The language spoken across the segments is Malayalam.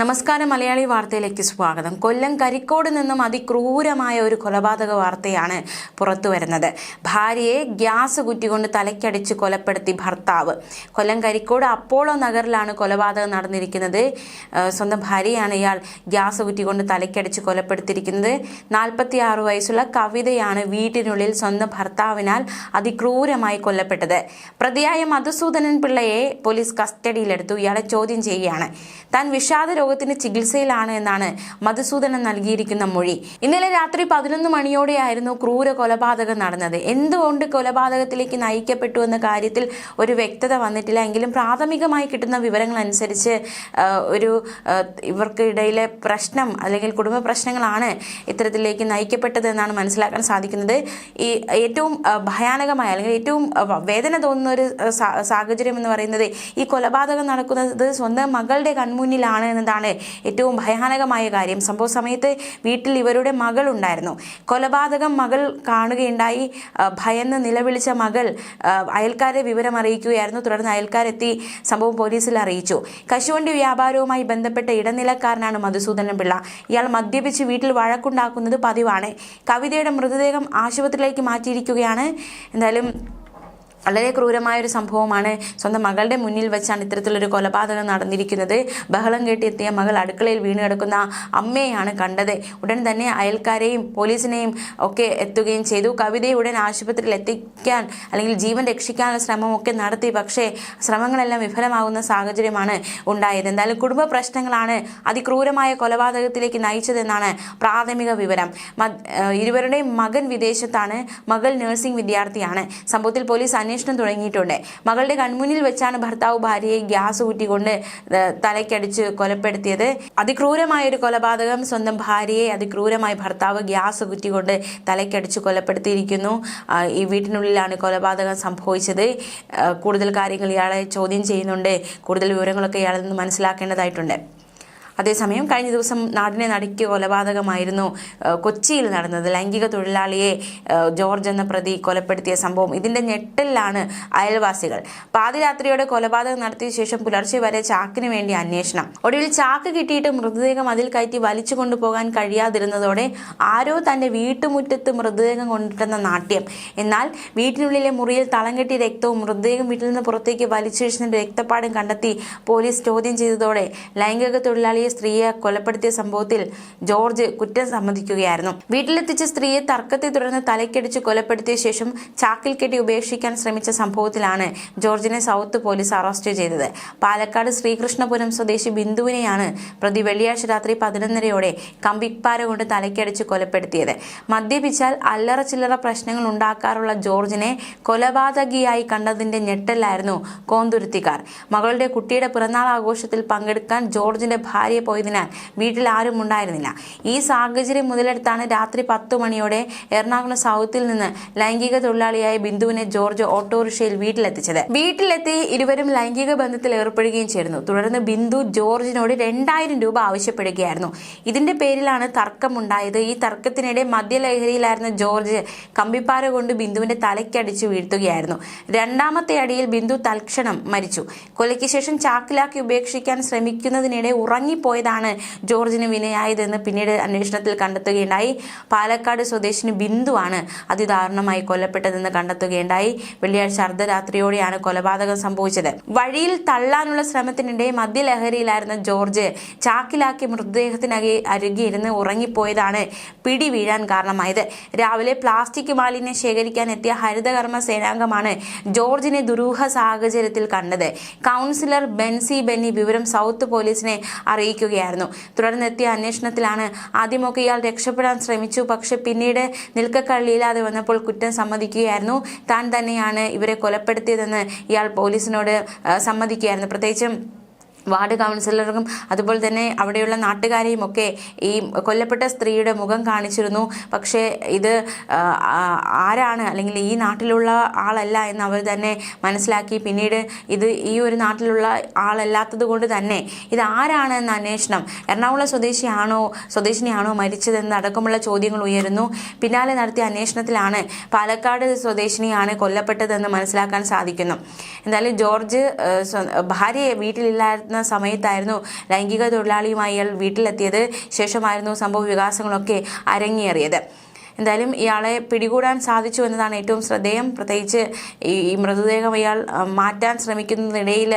നമസ്കാരം മലയാളി വാർത്തയിലേക്ക് സ്വാഗതം. കൊല്ലം കരിക്കോട് നിന്നും അതിക്രൂരമായ ഒരു കൊലപാതക വാർത്തയാണ് പുറത്തു വരുന്നത്. ഭാര്യയെ ഗ്യാസ് കുറ്റികൊണ്ട് തലയ്ക്കടിച്ച് കൊലപ്പെടുത്തി ഭർത്താവ്. കൊല്ലം കരിക്കോട് അപ്പോളോ നഗറിലാണ് കൊലപാതകം നടന്നിരിക്കുന്നത്. സ്വന്തം ഭാര്യയാണ് ഇയാൾ ഗ്യാസ് കുറ്റികൊണ്ട് തലയ്ക്കടിച്ച് കൊലപ്പെടുത്തിയിരിക്കുന്നത്. നാൽപ്പത്തി ആറ് വയസ്സുള്ള കവിതയാണ് വീട്ടിനുള്ളിൽ സ്വന്തം ഭർത്താവിനാൽ അതിക്രൂരമായി കൊല്ലപ്പെട്ടത്. പ്രതിയായ മധുസൂദനൻ പിള്ളയെ പോലീസ് കസ്റ്റഡിയിലെടുത്തു. ഇയാളെ ചോദ്യം ചെയ്യുകയാണ്. താൻ വിഷാദ രോഗത്തിന് ചികിത്സയിലാണ് എന്നാണ് മധുസൂദനൻ നൽകിയിരിക്കുന്ന മൊഴി. ഇന്നലെ രാത്രി പതിനൊന്ന് മണിയോടെയായിരുന്നു ക്രൂര കൊലപാതകം നടന്നത്. എന്തുകൊണ്ട് കൊലപാതകത്തിലേക്ക് നയിക്കപ്പെട്ടു എന്ന കാര്യത്തിൽ ഒരു വ്യക്തത വന്നിട്ടില്ല. എങ്കിലും പ്രാഥമികമായി കിട്ടുന്ന വിവരങ്ങൾ അനുസരിച്ച് ഒരു ഇവർക്കിടയിലെ പ്രശ്നം അല്ലെങ്കിൽ കുടുംബ പ്രശ്നങ്ങളാണ് ഇത്തരത്തിലേക്ക് നയിക്കപ്പെട്ടത് എന്നാണ് മനസ്സിലാക്കാൻ സാധിക്കുന്നത്. ഈ ഏറ്റവും ഭയാനകമായ അല്ലെങ്കിൽ ഏറ്റവും വേദന തോന്നുന്ന ഒരു സാഹചര്യം എന്ന് പറയുന്നത് ഈ കൊലപാതകം നടക്കുന്നത് സ്വന്തം മകളുടെ കൺമുന്നിലാണ് എന്നതാണ് ഏറ്റവും ഭയാനകമായ കാര്യം. സംഭവ സമയത്ത് വീട്ടിൽ ഇവരുടെ മകൾ ഉണ്ടായിരുന്നു. കൊലപാതകം മകൾ കാണുകയുണ്ടായി. ഭയന്ന് നിലവിളിച്ച മകൾ അയൽക്കാരെ വിവരം അറിയിക്കുകയായിരുന്നു. തുടർന്ന് അയൽക്കാരെത്തി സംഭവം പോലീസിൽ അറിയിച്ചു. കശുവണ്ടി വ്യാപാരവുമായി ബന്ധപ്പെട്ട ഇടനിലക്കാരനാണ് മധുസൂദനൻ പിള്ള. ഇയാൾ മദ്യപിച്ച് വീട്ടിൽ വഴക്കുണ്ടാക്കുന്നത് പതിവാണ്. കവിതയുടെ മൃതദേഹം ആശുപത്രിയിലേക്ക് മാറ്റിയിരിക്കുകയാണ്. എന്തായാലും വളരെ ക്രൂരമായ ഒരു സംഭവമാണ്. സ്വന്തം മകളുടെ മുന്നിൽ വെച്ചാണ് ഇത്തരത്തിലൊരു കൊലപാതകം നടന്നിരിക്കുന്നത്. ബഹളം കേട്ടിയെത്തിയ മകൾ അടുക്കളയിൽ വീണ് കിടക്കുന്ന അമ്മയെയാണ് കണ്ടത്. ഉടൻ തന്നെ അയൽക്കാരെയും പോലീസിനെയും ഒക്കെ എത്തുകയും ചെയ്തു. കവിതയെ ഉടൻ ആശുപത്രിയിൽ എത്തിക്കാൻ അല്ലെങ്കിൽ ജീവൻ രക്ഷിക്കാനുള്ള ശ്രമമൊക്കെ നടത്തി. പക്ഷേ ശ്രമങ്ങളെല്ലാം വിഫലമാകുന്ന സാഹചര്യമാണ് ഉണ്ടായത്. എന്തായാലും കുടുംബ പ്രശ്നങ്ങളാണ് അതിക്രൂരമായ കൊലപാതകത്തിലേക്ക് നയിച്ചതെന്നാണ് പ്രാഥമിക വിവരം. ഇരുവരുടെയും മകൻ വിദേശത്താണ്. മകൾ നഴ്സിംഗ് വിദ്യാർത്ഥിയാണ്. സംഭവത്തിൽ പോലീസ് അന്വേഷണം തുടങ്ങിയിട്ടുണ്ട്. മകളുടെ കൺമുന്നിൽ വെച്ചാണ് ഭർത്താവ് ഭാര്യയെ ഗ്യാസ് ഊറ്റിക്കൊണ്ട് തലയ്ക്കടിച്ച് കൊലപ്പെടുത്തിയത്. അതിക്രൂരമായ ഒരു കൊലപാതകം സ്വന്തം ഭാര്യയെ അതിക്രൂരമായി ഭർത്താവ് ഗ്യാസ് കുറ്റിക്കൊണ്ട് തലയ്ക്കടിച്ച് കൊലപ്പെടുത്തിയിരിക്കുന്നു. ഈ വീട്ടിനുള്ളിലാണ് കൊലപാതകം സംഭവിച്ചത്. കൂടുതൽ കാര്യങ്ങൾ ഇയാളെ ചോദ്യം ചെയ്യുന്നുണ്ട്. കൂടുതൽ വിവരങ്ങളൊക്കെ ഇയാളിൽ നിന്ന് മനസ്സിലാക്കേണ്ടതായിട്ടുണ്ട്. അതേസമയം കഴിഞ്ഞ ദിവസം നാടിനെ നടുക്കിയ കൊലപാതകമായിരുന്നു കൊച്ചിയിൽ നടന്നത്. ലൈംഗിക തൊഴിലാളിയെ ജോർജ് എന്ന പ്രതി കൊലപ്പെടുത്തിയ സംഭവം. ഇതിന്റെ ഞെട്ടലിലാണ് അയൽവാസികൾ. പാതിരാത്രിയോടെ കൊലപാതകം നടത്തിയ ശേഷം പുലർച്ചെ വരെ ചാക്കിന് വേണ്ടി അന്വേഷണം. ഒടുവിൽ ചാക്ക് കിട്ടിയിട്ട് മൃതദേഹം അതിൽ കയറ്റി വലിച്ചു കൊണ്ടുപോകാൻ കഴിയാതിരുന്നതോടെ ആരോ തന്റെ വീട്ടുമുറ്റത്ത് മൃതദേഹം കൊണ്ടിട്ടെന്ന നാട്യം. എന്നാൽ വീട്ടിനുള്ളിലെ മുറിയിൽ തളം കെട്ടിയ രക്തവും മൃതദേഹം വീട്ടിൽ നിന്ന് പുറത്തേക്ക് വലിച്ചു രക്തപ്പാടും കണ്ടെത്തി പോലീസ് ചോദ്യം ചെയ്തതോടെ ലൈംഗിക തൊഴിലാളിയെ സ്ത്രീയെ കൊലപ്പെടുത്തിയ സംഭവത്തിൽ ജോർജ് കുറ്റം സമ്മതിക്കുകയായിരുന്നു. വീട്ടിലെത്തിച്ച സ്ത്രീയെ തർക്കത്തെ തുടർന്ന് തലയ്ക്കടിച്ച് കൊലപ്പെടുത്തിയ ശേഷം ചാക്കിൽ കെട്ടി ഉപേക്ഷിക്കാൻ ശ്രമിച്ച സംഭവത്തിലാണ് ജോർജിനെ സൗത്ത് പോലീസ് അറസ്റ്റ് ചെയ്തത്. പാലക്കാട് ശ്രീകൃഷ്ണപുരം സ്വദേശി ബിന്ദുവിനെയാണ് പ്രതി വെള്ളിയാഴ്ച രാത്രി പതിനൊന്നരയോടെ കമ്പിപ്പാര കൊണ്ട് തലയ്ക്കടിച്ച് കൊലപ്പെടുത്തിയത്. മദ്യപിച്ചാൽ അല്ലറ ചില്ലറ പ്രശ്നങ്ങൾ ഉണ്ടാക്കാറുള്ള ജോർജിനെ കൊലപാതകിയായി കണ്ടതിന്റെ ഞെട്ടലായിരുന്നു കോന്തുരുത്തിക്കാർ. മകളുടെ കുട്ടിയുടെ പിറന്നാൾ ആഘോഷത്തിൽ പങ്കെടുക്കാൻ ജോർജിന്റെ ഭാര്യ പോയതിനാൽ വീട്ടിൽ ആരും ഉണ്ടായിരുന്നില്ല. ഈ സാഹചര്യം മുതലെടുത്താണ് രാത്രി പത്തു മണിയോടെ എറണാകുളം സൗത്തിൽ നിന്ന് ലൈംഗിക തൊഴിലാളിയായ ബിന്ദുവിനെ ജോർജ് ഓട്ടോറിക്ഷയിൽ വീട്ടിലെത്തിച്ചത്. വീട്ടിലെത്തി ഇരുവരും ലൈംഗിക ബന്ധത്തിൽ ഏർപ്പെടുകയും ചേർന്നു തുടർന്ന് ബിന്ദു ജോർജിനോട് രണ്ടായിരം രൂപ ആവശ്യപ്പെടുകയായിരുന്നു. ഇതിന്റെ പേരിലാണ് തർക്കമുണ്ടായത്. ഈ തർക്കത്തിനിടെ മദ്യലഹരിയിലായിരുന്ന ജോർജ് കമ്പിപ്പാര കൊണ്ട് ബിന്ദുവിന്റെ തലയ്ക്കടിച്ചു വീഴ്ത്തുകയായിരുന്നു. രണ്ടാമത്തെ അടിയിൽ ബിന്ദു തൽക്ഷണം മരിച്ചു. കൊലയ്ക്ക് ശേഷം ചാക്കിലാക്കി ഉപേക്ഷിക്കാൻ ശ്രമിക്കുന്നതിനിടെ ഉറങ്ങിപ്പോയതാണ് ജോർജിന് വിനയായതെന്ന് പിന്നീട് അന്വേഷണത്തിൽ കണ്ടെത്തുകയുണ്ടായി. പാലക്കാട് സ്വദേശിന് ബിന്ദുവാണ് അതിദാരുണമായി കൊല്ലപ്പെട്ടതെന്ന് കണ്ടെത്തുകയുണ്ടായി. വെള്ളിയാഴ്ച അർദ്ധരാത്രിയോടെയാണ് കൊലപാതകം സംഭവിച്ചത്. വഴിയിൽ തള്ളാനുള്ള ശ്രമത്തിനിടെ മദ്യലഹരിയിലായിരുന്ന ജോർജ് ചാക്കിലാക്കി മൃതദേഹത്തിനകെ അരുകിയിരുന്ന് ഉറങ്ങിപ്പോയതാണ് പിടി വീഴാൻ കാരണമായത്. രാവിലെ പ്ലാസ്റ്റിക് മാലിന്യം ശേഖരിക്കാൻ എത്തിയ ഹരിതകർമ്മ സേനാംഗമാണ് ജോർജിനെ ദുരൂഹ സാഹചര്യത്തിൽ കണ്ടത്. കൗൺസിലർ ബെൻസി ബെന്നി വിവരം സൗത്ത് പോലീസിനെ അറിയിക്കുകയായിരുന്നു. തുടർന്ന് എത്തിയ അന്വേഷണത്തിലാണ് ആദ്യമൊക്കെ ഇയാൾ രക്ഷപ്പെടാൻ ശ്രമിച്ചു. പക്ഷെ പിന്നീട് നിൽക്കക്കള്ളിയില്ലാതെ വന്നപ്പോൾ കുറ്റം സമ്മതിക്കുകയായിരുന്നു. താൻ തന്നെയാണ് ഇവരെ കൊലപ്പെടുത്തിയതെന്ന് ഇയാൾ പോലീസിനോട് സമ്മതിക്കുകയായിരുന്നു. പ്രത്യേകിച്ചും വാർഡ് കൗൺസിലർക്കും അതുപോലെ തന്നെ അവിടെയുള്ള നാട്ടുകാരെയും ഒക്കെ ഈ കൊല്ലപ്പെട്ട സ്ത്രീയുടെ മുഖം കാണിച്ചിരുന്നു. പക്ഷേ ഇത് ആരാണ് അല്ലെങ്കിൽ ഈ നാട്ടിലുള്ള ആളല്ല എന്ന് അവർ തന്നെ മനസ്സിലാക്കി. പിന്നീട് ഇത് ഈ ഒരു നാട്ടിലുള്ള ആളല്ലാത്തത് കൊണ്ട് തന്നെ ഇത് ആരാണ് എന്ന അന്വേഷണം എറണാകുളം സ്വദേശിയാണോ സ്വദേശിനിയാണോ മരിച്ചതെന്ന് അടക്കമുള്ള ചോദ്യങ്ങൾ ഉയരുന്നു. പിന്നാലെ നടത്തിയ അന്വേഷണത്തിലാണ് പാലക്കാട് സ്വദേശിനിയാണ് കൊല്ലപ്പെട്ടതെന്ന് മനസ്സിലാക്കാൻ സാധിക്കുന്നു. എന്തായാലും ജോർജ് ഭാര്യയെ വീട്ടിലില്ലായിരുന്ന നടത്തുന്ന സമയത്തായിരുന്നു ലൈംഗിക തൊഴിലാളിയുമായി ഇയാൾ വീട്ടിലെത്തിയത്. ശേഷമായിരുന്നു സംഭവ വികാസങ്ങളൊക്കെ അരങ്ങേറിയത്. എന്തായാലും ഇയാളെ പിടികൂടാൻ സാധിച്ചു എന്നതാണ് ഏറ്റവും ശ്രദ്ധേയം. പ്രത്യേകിച്ച് ഈ മൃതദേഹം ഇയാൾ മാറ്റാൻ ശ്രമിക്കുന്നതിനിടയിൽ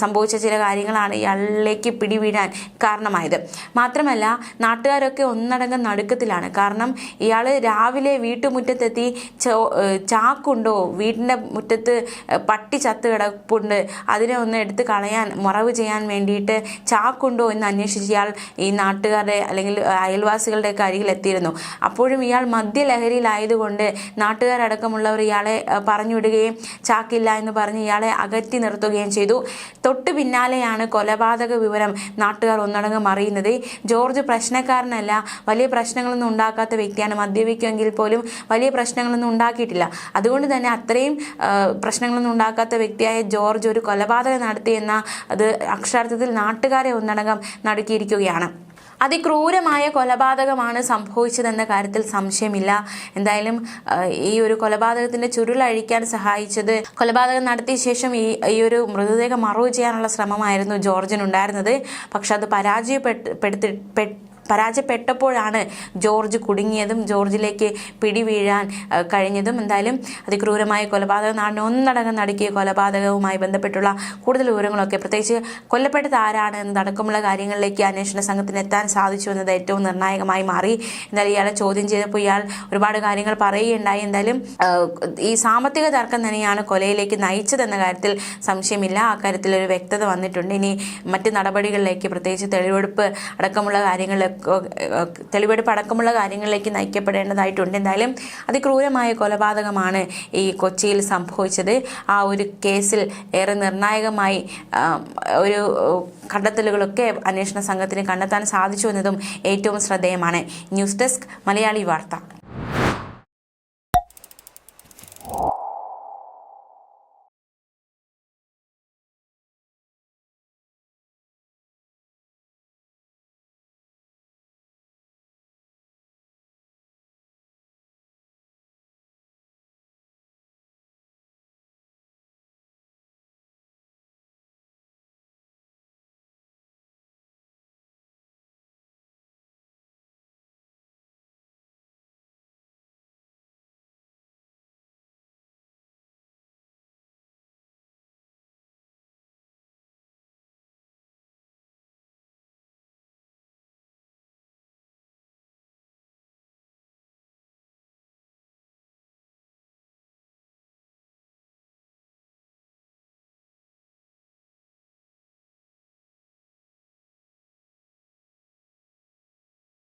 സംഭവിച്ച ചില കാര്യങ്ങളാണ് ഇയാളിലേക്ക് പിടിവീഴാൻ കാരണമായത്. മാത്രമല്ല നാട്ടുകാരൊക്കെ ഒന്നടങ്കം നടുക്കത്തിലാണ്. കാരണം ഇയാൾ രാവിലെ വീട്ടുമുറ്റത്തെത്തി ചാക്കുണ്ടോ? വീടിന്റെ മുറ്റത്ത് പട്ടി ചത്ത് കിടപ്പുണ്ട്. അതിനെ ഒന്ന് എടുത്ത് കളയാൻ മറവ് ചെയ്യാൻ വേണ്ടിയിട്ട് ചാക്കുണ്ടോ എന്ന് അന്വേഷിച്ച് ഇയാൾ ഈ നാട്ടുകാരുടെ അല്ലെങ്കിൽ അയൽവാസികളുടെ അരികിൽ എത്തിയിരുന്നു. അപ്പോഴും ഇയാൾ മദ്യലഹരിയിലായതുകൊണ്ട് നാട്ടുകാരടക്കമുള്ളവർ ഇയാളെ പറഞ്ഞു പറഞ്ഞുവിടുകയും ചാക്കില്ല എന്ന് പറഞ്ഞ് ഇയാളെ അകറ്റി നിർത്തുകയും ചെയ്തു. തൊട്ടു പിന്നാലെയാണ് കൊലപാതക വിവരം നാട്ടുകാർ ഒന്നടങ്കം അറിയുന്നത്. ജോർജ് പ്രശ്നക്കാരനല്ല വലിയ പ്രശ്നങ്ങളൊന്നും ഉണ്ടാക്കാത്ത വ്യക്തിയാണ്. മദ്യപിക്കുമെങ്കിൽ പോലും വലിയ പ്രശ്നങ്ങളൊന്നും ഉണ്ടാക്കിയിട്ടില്ല. അതുകൊണ്ട് തന്നെ അത്രയും പ്രശ്നങ്ങളൊന്നും ഉണ്ടാക്കാത്ത വ്യക്തിയായ ജോർജ് ഒരു കൊലപാതകം നടത്തിയെന്ന അത് അക്ഷരാർത്ഥത്തിൽ നാട്ടുകാരെ ഒന്നടങ്കം നടുക്കിയിരിക്കുകയാണ്. അതിക്രൂരമായ കൊലപാതകമാണ് സംഭവിച്ചതെന്ന കാര്യത്തിൽ സംശയമില്ല. എന്തായാലും ഈ ഒരു കൊലപാതകത്തിന്റെ ചുരുൾ അഴിക്കാൻ സഹായിച്ചത് കൊലപാതകം നടത്തിയ ശേഷം ഈ ഈ ഒരു മൃതദേഹം മറവ് ചെയ്യാനുള്ള ശ്രമമായിരുന്നു ജോർജിനുണ്ടായിരുന്നത് പക്ഷെ അത് പരാജയപ്പെട്ട് പെടുത്തി പരാജയപ്പെട്ടപ്പോഴാണ് ജോർജ് കുടുങ്ങിയതും ജോർജിലേക്ക് പിടിവീഴാൻ കഴിഞ്ഞതും. എന്തായാലും അതിക്രൂരമായ കൊലപാതകം നാടിന് ഒന്നടങ്കം നടക്കിയ കൊലപാതകവുമായി ബന്ധപ്പെട്ടുള്ള കൂടുതൽ വിവരങ്ങളൊക്കെ പ്രത്യേകിച്ച് കൊല്ലപ്പെട്ടത് ആരാണ് എന്നതടക്കമുള്ള കാര്യങ്ങളിലേക്ക് അന്വേഷണ സംഘത്തിന് എത്താൻ സാധിച്ചു എന്നത് ഏറ്റവും നിർണായകമായി മാറി. എന്തായാലും ഇയാളെ ചോദ്യം ചെയ്തപ്പോൾ ഇയാൾ ഒരുപാട് കാര്യങ്ങൾ പറയുകയുണ്ടായി. എന്തായാലും ഈ സാമ്പത്തിക തർക്കം തന്നെയാണ് കൊലയിലേക്ക് നയിച്ചതെന്ന കാര്യത്തിൽ സംശയമില്ല. ആ കാര്യത്തിൽ ഒരു വ്യക്തത വന്നിട്ടുണ്ട്. ഇനി മറ്റ് നടപടികളിലേക്ക് പ്രത്യേകിച്ച് തെളിവെടുപ്പ് അടക്കമുള്ള കാര്യങ്ങളിലേക്ക് തെളിവെടുപ്പ് അടക്കമുള്ള കാര്യങ്ങളിലേക്ക് നയിക്കപ്പെടേണ്ടതായിട്ടുണ്ട്. എന്തായാലും അതിക്രൂരമായ കൊലപാതകമാണ് ഈ കൊച്ചിയിൽ സംഭവിച്ചത്. ആ ഒരു കേസിൽ ഏറെ നിർണായകമായി ഒരു കണ്ടെത്തലുകളൊക്കെ അന്വേഷണ സംഘത്തിന് കണ്ടെത്താൻ സാധിച്ചു എന്നതും ഏറ്റവും ശ്രദ്ധേയമാണ്. ന്യൂസ് ഡെസ്ക് മലയാളി വാർത്ത.